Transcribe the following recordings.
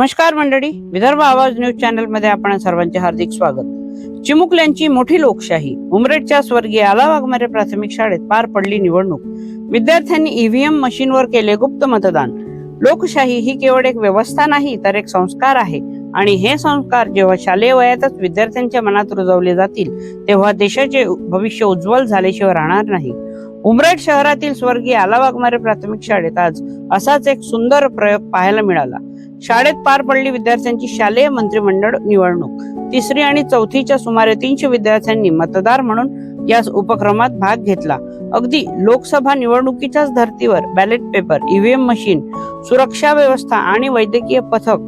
नमस्कार मंडळी विदर्भ आवाज न्यूज चॅनलमध्ये आपण सर्वांचे हार्दिक स्वागत. चिमुकल्यांची मोठी लोकशाही उमरेडच्या स्वर्गीय आला वाघमारे प्राथमिक शाळेत पार पडली निवडणूक. विद्यार्थ्यांनी ईव्हीएम मशीनवर केले गुप्त मतदान. लोकशाही ही केवळ एक व्यवस्था नाही तर एक संस्कार आहे. आणि हे संस्कार जेव्हा शालेय वयातच विद्यार्थ्यांच्या मनात रुजवले जातील तेव्हा देशाचे भविष्य उज्ज्वल झाल्याशिवाय राहणार नाही. उमरेड शहरातील स्वर्गीय आला वाघमारे प्राथमिक शाळेत आज असाच एक सुंदर प्रयोग पाहायला मिळाला. शाळेत पार पडली विद्यार्थ्यांची शालेय मंत्रिमंडळ निवडणूक. तिसरी आणि चौथीच्या सुमारे तीनशे विद्यार्थ्यांनी मतदार म्हणून या उपक्रमात भाग घेतला. अगदी लोकसभा निवडणुकीच्याच धर्तीवर बॅलेट पेपर ईव्हीएम मशीन सुरक्षा व्यवस्था आणि वैद्यकीय पथक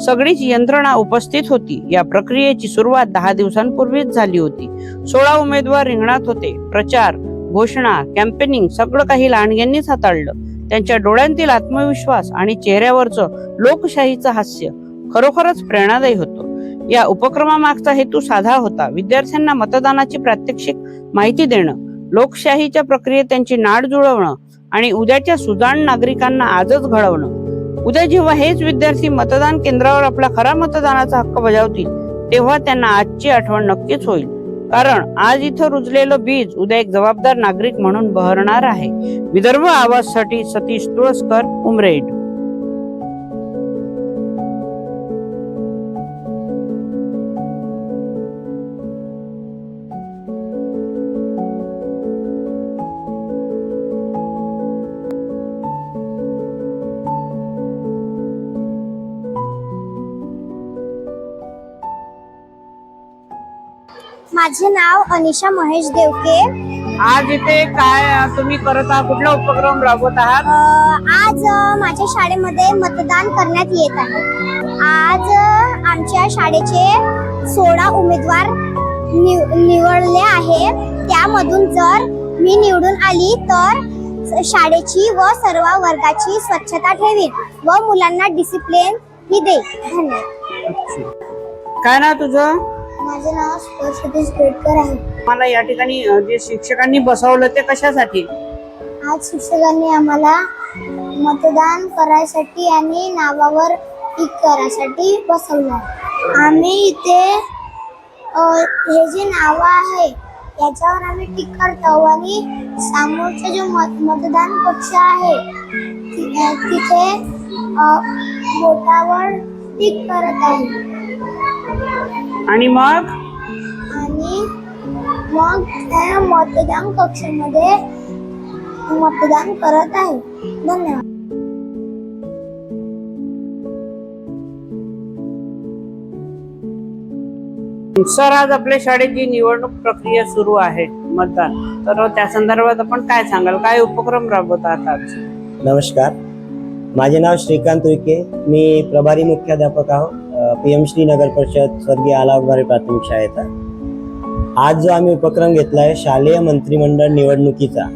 सगळीच यंत्रणा उपस्थित होती. या प्रक्रियेची सुरुवात दहा दिवसांपूर्वीच झाली होती. सोळा उमेदवार रिंगणात होते. प्रचार घोषणा कॅम्पेनिंग सगळं काही लांडग्यांनीच हाताळलं. त्यांच्या डोळ्यांतील आत्मविश्वास आणि चेहऱ्यावरचं लोकशाहीचं हास्य खरोखरच प्रेरणादायी होतं. या उपक्रमामागचा हेतू साधा होता विद्यार्थ्यांना मतदानाची प्रात्यक्षिक माहिती देणं लोकशाहीच्या प्रक्रियेत त्यांची नाड जुळवणं आणि उद्याच्या सुजाण नागरिकांना आजच घडवणं. उद्या जेव्हा हेच विद्यार्थी मतदान केंद्रावर आपला खरा मतदानाचा हक्क बजावतील तेव्हा त्यांना आजची आठवण नक्कीच होईल. कारण आज इथं रुजलेलं बीज उद्या एक जबाबदार नागरिक म्हणून बहरणार आहे. विदर्भ आवाजसाठी सतीश तुळसकर उमरेड. माझे नाव अनिशा महेश देवके. आज इथे काय तुम्ही करत आहात? कुठला उपक्रम राबवत आहात? आज माझ्या शाळेमध्ये मतदान करण्यात येत आहे. आज आमच्या शाळेचे सोळा उमेदवार निव- निवडले आहे. त्यामधून जर मी निवडून आली तर शाळेची व सर्व वर्गाची स्वच्छता ठेवीन व मुलांना डिसिप्लिन ही देईन. धन्यवाद. काय ना तुझं? माझे नाव सतीश पेटकर आहे. मला या ठिकाणी जे शिक्षकांनी बसवलं ते कशासाठी? आज शिक्षकांनी आम्हाला मतदान करायसाठी आणि नावावर टिक करायसाठी बसवलं. आम्ही इथे हे जे नाव आहे याच्यावर आम्ही टिक करतो आणि समोरचा जो मत मतदान कक्ष आहे तिथे बोटावर टिक करत आहे. आणि मग? आणि मग त्या मतदान कक्षामध्ये मतदान करत आहे. धन्यवाद. सर आज आपल्या शाळेत जी निवडणूक प्रक्रिया सुरू आहे मतदान तर त्या संदर्भात आपण काय सांगाल? काय उपक्रम राबवत आहात नमस्कार. माझे नाव श्रीकांत उईके मी प्रभारी मुख्याध्यापक आहोत पी एम नगर परिषद स्वर्गीय आलाबारी प्राथमिक शाळेचा आज जो आम्ही उपक्रम घेतला आहे शालेय मंत्रिमंडळ निवडणुकीचा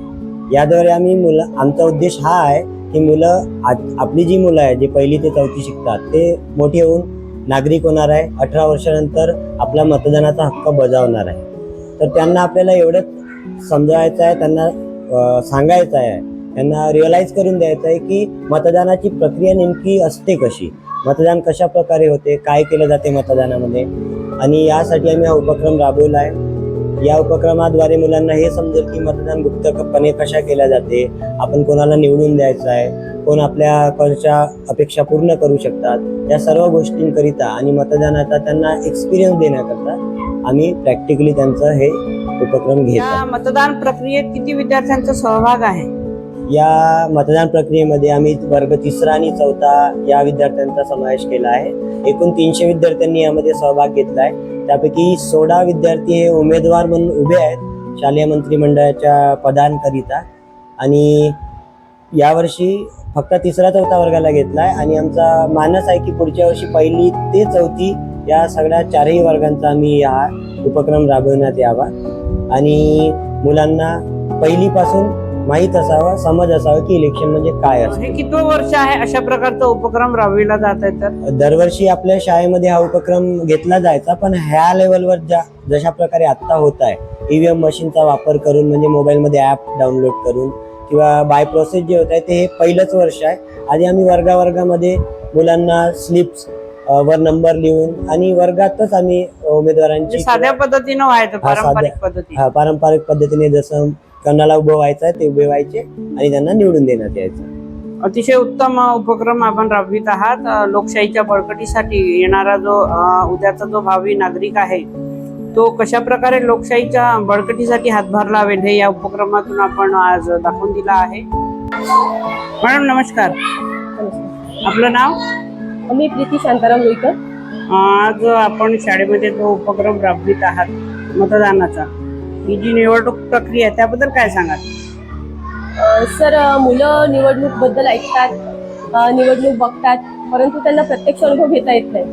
याद्वारे आम्ही मुलं आमचा उद्देश हा आहे की मुलं आज- आपली जी मुलं आहे जे पहिली ते चौथी शिकतात ते मोठी होऊन नागरिक होणार आहे. अठरा वर्षानंतर आपला मतदानाचा हक्क बजावणार आहे. तर त्यांना आपल्याला एवढंच समजावायचं आहे त्यांना सांगायचं आहे त्यांना रिअलाइज करून द्यायचं आहे की मतदानाची प्रक्रिया नेमकी असते कशी? मतदान कशा प्रकारे होते? काय केलं जाते मतदानामध्ये? आणि यासाठी आम्ही हा उपक्रम राबवला आहे. या उपक्रमाद्वारे मुलांना हे समजेल की मतदान गुप्तपणे कशा केल्या जाते? आपण कोणाला निवडून द्यायचं आहे? कोण आपल्या कोणच्या अपेक्षा पूर्ण करू शकतात? या सर्व गोष्टींकरिता आणि मतदानाचा त्यांना एक्सपिरियन्स देण्याकरता आम्ही प्रॅक्टिकली त्यांचं हे उपक्रम घेत मतदान प्रक्रियेत किती विद्यार्थ्यांचा सहभाग आहे? या मतदान प्रक्रियेमध्ये आम्ही वर्ग तिसरा आणि चौथा या विद्यार्थ्यांचा समावेश केला आहे. एकूण तीनशे विद्यार्थ्यांनी यामध्ये सहभाग घेतला आहे. त्यापैकी सोळा विद्यार्थी हे उमेदवार म्हणून उभे आहेत शालेय मंत्रिमंडळाच्या पदांकरिता. आणि यावर्षी फक्त तिसरा चौथा वर्गाला घेतला आहे. आणि आमचा मानस आहे की पुढच्या वर्षी पहिली ते चौथी या सगळ्या चारही वर्गांचा आम्ही हा उपक्रम राबविण्यात यावा. आणि मुलांना पहिलीपासून माहीत असावं समज असावं की इलेक्शन म्हणजे काय असतं. हे कितवं वर्ष आहे अशा प्रकारचा उपक्रम राबविला जात आहे तर? दरवर्षी आपल्या शाळेमध्ये हा उपक्रम घेतला जायचा पण ह्या लेवलवर ज्या जशा प्रकारे आत्ता होत आहे ईव्हीएम मशीनचा वापर करून म्हणजे मोबाईलमध्ये ॲप डाउनलोड करून किंवा बाय प्रोसेस जे होत आहे ते हे पहिलंच वर्ष आहे. आधी आम्ही वर्गावर्गामध्ये मुलांना स्लिप्स वर नंबर लिहून आणि वर्गातच आम्ही म्हणजे उमेदवारांची साध्या पद्धतीनं व्हायचं पारंपरिक साध्या- पद्धती पारंपरिक पद्धतीने जसं कणाला उभं व्हायचं आहे ते उभे व्हायचे आणि त्यांना निवडून देण्यात यायचं. अतिशय उत्तम उपक्रम आपण राबवित आहात. लोकशाहीच्या बळकटीसाठी येणारा जो उद्याचा जो भावी नागरिक आहे तो कशा प्रकारे लोकशाहीच्या बळकटीसाठी हातभार लावेल हे या उपक्रमातून आपण आज दाखवून दिला आहे. मॅडम नमस्कार. आपलं नाव? मी प्रीती शांताराम रुईकर आज आपण शाळेमध्ये जो उपक्रम राबवित आहात मतदानाचा ही जी निवडणूक प्रक्रिया आहे त्याबद्दल काय सांगाल? सर मुलं निवडणूकबद्दल ऐकतात अ, निवडणूक बघतात परंतु त्यांना प्रत्यक्ष अनुभव घेता येत नाही.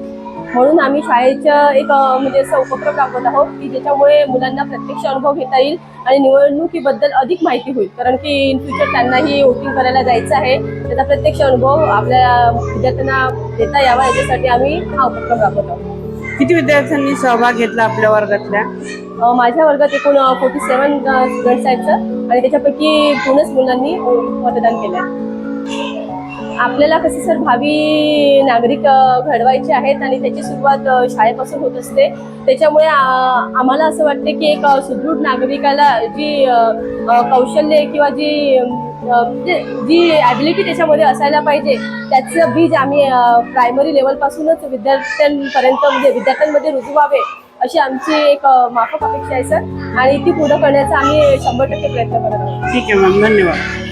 म्हणून आम्ही शाळेच्या एक म्हणजे असं उपक्रम राबवत आहोत की ज्याच्यामुळे मुलांना प्रत्यक्ष अनुभव घेता येईल आणि निवडणुकीबद्दल अधिक माहिती होईल. कारण की इन फ्युचर त्यांनाही वोटिंग करायला जायचं आहे त्याचा प्रत्यक्ष अनुभव आपल्या विद्यार्थ्यांना देता यावा याच्यासाठी आम्ही हा उपक्रम राबवत आहोत. किती विद्यार्थ्यांनी सहभाग घेतला आपल्या वर्गातल्या? माझ्या वर्गात एकूण फोर्टी सेवन स्टुडंट्स आहेत सर आणि त्याच्यापैकी दोनच मुलांनी मतदान केलं आहे आपल्याला कसं सर भावी नागरिक घडवायचे आहेत आणि त्याची सुरुवात शाळेपासून होत असते. त्याच्यामुळे आम्हाला असं वाटते की एक सुदृढ नागरिकाला जी कौशल्य किंवा जी म्हणजे जी ॲबिलिटी त्याच्यामध्ये असायला पाहिजे त्याचं बीज आम्ही प्रायमरी लेवलपासूनच विद्यार्थ्यांपर्यंत म्हणजे विद्यार्थ्यांमध्ये रुजवावे व्हावे अशी आमची एक माफक अपेक्षा आहे सर. आणि ती पूर्ण करण्याचा आम्ही शंभर टक्के प्रयत्न करत आहोत. ठीक आहे मॅम. धन्यवाद.